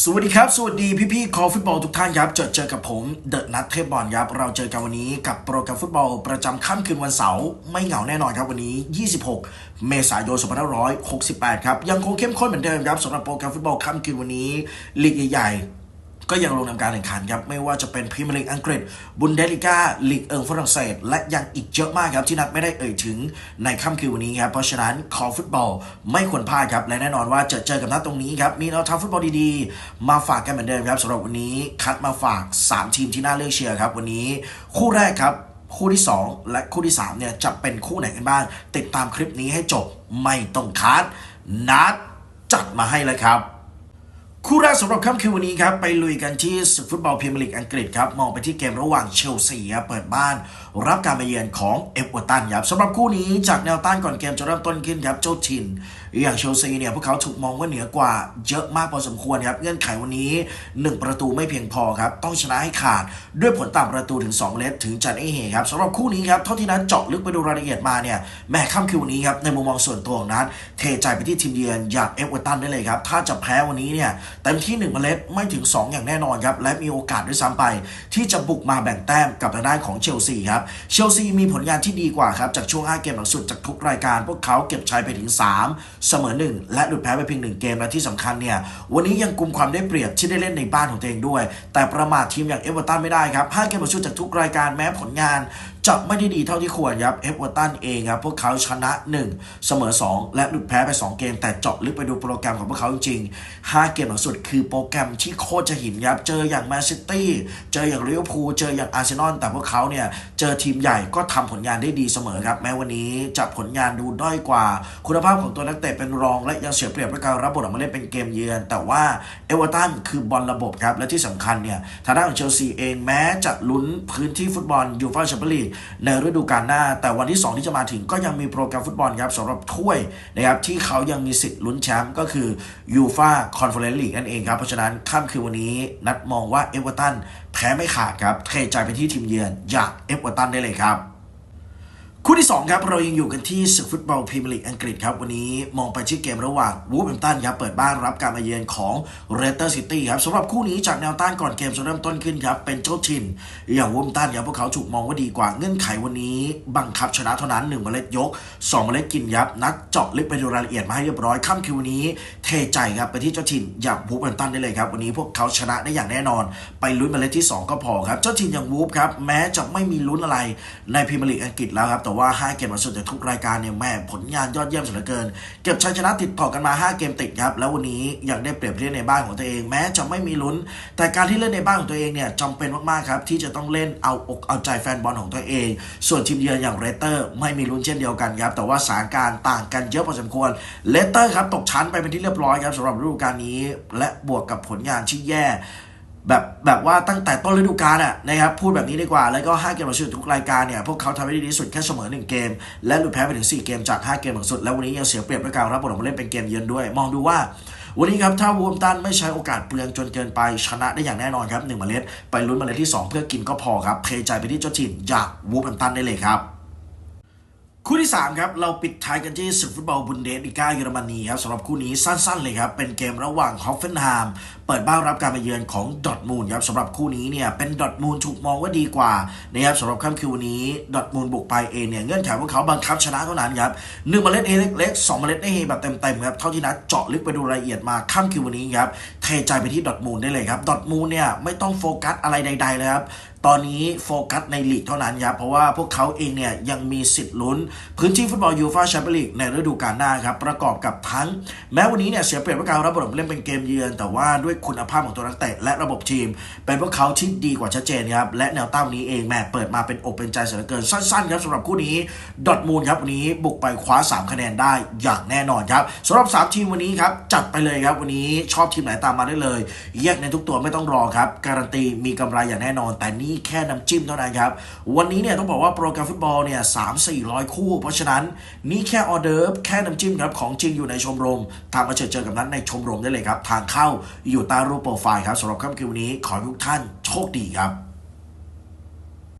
สวัสดีครับ สวัสดีพี่ๆคอฟุตบอลทุกท่านครับเจอเจอกับผมเดอะนัทเทพบอลครับ เราเจอกันวันนี้กับโปรแกรมฟุตบอลประจำค่ำคืนวันเสาร์ไม่เหงาแน่นอนครับวันนี้ 26 เมษายน 2568 ครับ ยังคงเข้มข้นเหมือนเดิมครับสำหรับโปรแกรมฟุตบอลค่ำคืนวันนี้ลีกใหญ่ ก็ยังลงนำการแข่งขันครับ ไม่ว่าจะเป็นพรีเมียร์ลีกอังกฤษ บุนเดสลิก้าลีกเอิงฝรั่งเศส และยังอีกเยอะมากครับ ที่นัดไม่ได้เอ่ยถึงในค่ำคืนวันนี้ครับ เพราะฉะนั้นคอฟุตบอลไม่ควรพลาดครับ และแน่นอนว่าจะเจอกับนัดตรงนี้ครับ มีแนวทางฟุตบอลดีๆ มาฝากกันเหมือนเดิมครับสำหรับวันนี้คัดมาฝาก 3 ทีมที่น่าเลือกเชียร์ครับวันนี้คู่แรกครับคู่ที่ 2 และคู่ที่3เนี่ยจะเป็นคู่ไหนกันบ้าง ติดตามคลิปนี้ให้จบไม่ต้องคัดนัดจัดมาให้เลยครับ คู่แรกสำหรับค่ำคืนวันนี้ครับ ไปลุยกันที่ศึกฟุตบอลพรีเมียร์ลีกอังกฤษครับ มองไปที่เกมระหว่างเชลซีครับเปิดบ้าน รับการมาเยือนของเอฟเวอร์ตันครับสำหรับคู่นี้จากแนวต้านก่อนเกมจะเริ่มต้นขึ้นครับ เจ้าทิน อย่างเชลซีเนี่ย พวกเขาถูกมองว่าเหนือกว่าเยอะมากพอสมควรครับ เงื่อนไขวันนี้ 1 ประตูไม่เพียงพอครับ ต้องชนะให้ขาดด้วยผลต่างประตูถึง 2 เลสถึงจะได้เฮครับสำหรับคู่นี้ครับเท่าที่นั้นเจาะลึกไปดูรายละเอียดมาเนี่ยแม่ค่ำคืนวันนี้ครับในมุมมองส่วนตัวของนั้นเทใจไปที่ทีมเยือนอย่างเอฟเวอร์ตันได้เลยครับถ้าจะแพ้วันนี้เนี่ยเต็มที่ 1 เมล็ดไม่ถึง 2 อย่างแน่นอนครับ และมีโอกาสด้วยซ้ำไป ที่จะบุกมาแบ่งแต้มกับทางด้านของเชลซีครับ เชลซีมีผลงานที่ดีกว่าครับ จากช่วง 5 เกมหลังสุดจากทุกรายการ พวกเขาเก็บชัยไปถึง 3 เสมอ 1 และหลุดแพ้ไปเพียง 1 เกมและที่สำคัญเนี่ย วันนี้ยังกุมความได้เปรียบที่ได้เล่นในบ้านของตัวเองด้วย แต่ประมาททีมอย่างเอเวอร์ตันไม่ได้ครับ5เกมหลังสุดจากทุกรายการแม้ผลงาน จะไม่ได้ดีเท่าที่ควรครับเอฟเวอร์ตันเองครับพวกเขาชนะ 1 เสมอ 2 และหลุดแพ้ไป 2 เกม แต่เจาะลึกไปดูโปรแกรมของพวกเขาจริงๆ 5 เกมหลังสุดคือโปรแกรมที่โคตรจะหินครับเจออย่างแมนซิตี้เจออย่างลิเวอร์พูลเจออย่างอาร์เซนอลแต่พวกเขาเนี่ยเจอทีมใหญ่ก็ทำผลงานได้ดีเสมอครับแม้วันนี้จะผลงานดูด้อยกว่า คุณภาพของตัวนักเตะเป็นรอง และยังเสียเปรียบด้วยการรับบทออกมาเล่นเป็นเกมเยือน แต่ว่าเอเวอร์ตันคือบอลระบบครับและที่สำคัญเนี่ยทางด้านของเชลซีเองแม้จะลุ้นพื้นที่ฟุตบอลยูฟ่าแชมเปี้ยนลีกในฤดูกาลหน้า แต่วันที่ 2 ที่จะมาถึงก็ยังมีโปรแกรมฟุตบอลครับสำหรับถ้วยนะครับที่เขายังมีสิทธิ์ลุ้นแชมป์ก็คือยูฟ่าคอนเฟอเรนซ์ลีกนั่นเองครับ เพราะฉะนั้นค่ำคืนวันนี้นัดมองว่าเอเวอร์ตันแพ้ไม่ขาดครับเทใจไปที่ทีมเยือนจากเอเวอร์ตันได้เลยครับ คู่ที่ 2 ครับ เรายังอยู่กันที่ศึกฟุตบอลพรีเมียร์ลีกอังกฤษครับ วันนี้มองไปที่เกมระหว่างวูฟแฮมตันครับ เปิดบ้านรับการมาเยือนของเรสเตอร์ซิตี้ครับสำหรับคู่นี้จากแนวต้านก่อนเกมจะเริ่มต้นขึ้นครับ เป็นเจ้าถิ่นอย่างวูฟแฮมตันครับพวกเขาถูกมองว่าดีกว่าเงื่อนไขวันนี้ บังคับชนะเท่านั้น1เมล็ดยก 2 เมล็ดกินครับนัดเจาะลึกไปดูรายละเอียดมาให้เรียบร้อยค่ำคืนวันนี้ เทใจครับไปที่เจ้าถิ่นอย่างวูฟแฮมตันได้เลยครับวันนี้พวกเขาชนะได้อย่างแน่นอน ไปลุ้นเมล็ดที่ 2 ก็พอครับเจ้าถิ่นอย่างวูฟครับแม้จะไม่มีลุ้นอะไรในพรีเมียร์ลีกอังกฤษแล้วครับแต่ว่า 5 เกมหลังสุดจากทุกรายการเนี่ยแม่ผลงานยอดเยี่ยมสุดเหลือเกิน เก็บชัยชนะติดต่อกันมา 5 เกมติดครับแล้ววันนี้ยังได้เปรียบเล่นในบ้านของตัวเอง แม้จะไม่มีลุ้น แต่การที่เล่นในบ้านของตัวเองเนี่ยจำเป็นมากๆครับที่จะต้องเล่นเอาอกเอาใจแฟนบอลของตัวเอง ส่วนทีมเยือนอย่างเรเตอร์ไม่มีลุ้นเช่นเดียวกันครับแต่ว่าสถานการณ์ต่างกันเยอะพอสมควรเลสเตอร์ครับตกชั้นไปเป็นที่เรียบร้อยครับสำหรับฤดูกาลนี้ และบวกกับผลงานที่แย่ แบบแบบว่าตั้งแต่ต้นฤดูกาลอะนะครับพูดแบบนี้ดีกว่า แล้วก็ 5 เกมหลังสุดทุกรายการเนี่ยพวกเขาทำได้ดีที่สุดแค่เสมอ 1 เกม และหลุดแพ้ไปถึง 4 เกมจาก 5 เกมหลังสุด แล้ววันนี้ยังเสียเปรียบด้วยการรับบทออกมาเล่นเป็นเกมเยือนด้วย มองดูว่า วันนี้ครับถ้าวูมตันไม่ใช้โอกาสเปลืองจนเกินไปชนะได้อย่างแน่นอนครับหนึ่งเมล็ด ไปลุ้นเมล็ดที่ 2 เพื่อกินก็พอครับเพใจไปที่เจ้าถิ่นจากวูมตันได้เลยครับ ที่ 3 ครับ เราปิดท้ายกันที่ศึกฟุตบอลบุนเดสลิก้าเยอรมนีครับสำหรับคู่นี้สั้นๆเลยครับ เป็นเกมระหว่างฮอฟเฟนไฮม์เปิดบ้านรับการมาเยือนของดอทมูลครับสำหรับคู่นี้เนี่ยเป็นดอทมูลถูกมองว่าดีกว่านะครับสำหรับค่ำคืนวันนี้ดอทมูลบุกไปเองเนี่ยเงื่อนไขพวกเขาบังคับชนะเท่านั้นครับหนึ่งเมล็ดเอเล็กๆสองเมล็ดได้เฮแบบเต็มๆครับเท่าที่นัดเจาะลึกไปดูรายละเอียดมาค่ำคืนวันนี้ครับเทใจไปที่ดอทมูลได้เลยครับดอทมูลเนี่ยไม่ต้องโฟกัสอะไรใดๆเลยครับ ตอนนี้โฟกัสในลีกเท่านั้นครับเพราะว่าพวกเขาเองเนี่ยยังมีสิทธิ์ลุ้น พื้นที่ฟุตบอลยูฟ่าแชมเปี้ยนลีกในฤดูกาลหน้าครับประกอบกับทั้ง แม้วันนี้เนี่ยเสียเปรียบด้วยการรับบทเล่นเป็นเกมเยือน แต่ว่าด้วยคุณภาพของตัวนักเตะและระบบทีม เป็นพวกเขาที่ดีกว่าชัดเจนครับและแนวตั้งนี้เองแม่เปิดมาเป็นอกเป็นใจเสียเหลือเกินสั้นๆครับสำหรับคู่นี้ดอทมูลครับวันนี้บุกไปคว้า 3 คะแนนได้อย่างแน่นอนครับสำหรับ 3 ทีมวันนี้ครับจัดไปเลยครับวันนี้ชอบทีมไหนตามมาได้เลยแยกในทุกตัวไม่ต้องรอครับการันตีมีกำไรอย่างแน่นอนแต่นี่แค่น้ำจิ้มเท่านั้นครับ วันนี้เนี่ยต้องบอกว่าโปรแกรมฟุตบอลเนี่ยสามสี่ร้อยคู่ เพราะฉะนั้นนี่แค่ออเดิร์ฟแค่น้ำจิ้มครับของจริงอยู่ในชมรมตามมาเจอเจอกับนั้นในชมรมได้เลยครับ ทางเข้าอยู่ใต้รูปโปรไฟล์ครับสำหรับค่ำคืนวันนี้ขอให้ทุกท่านโชคดีครับ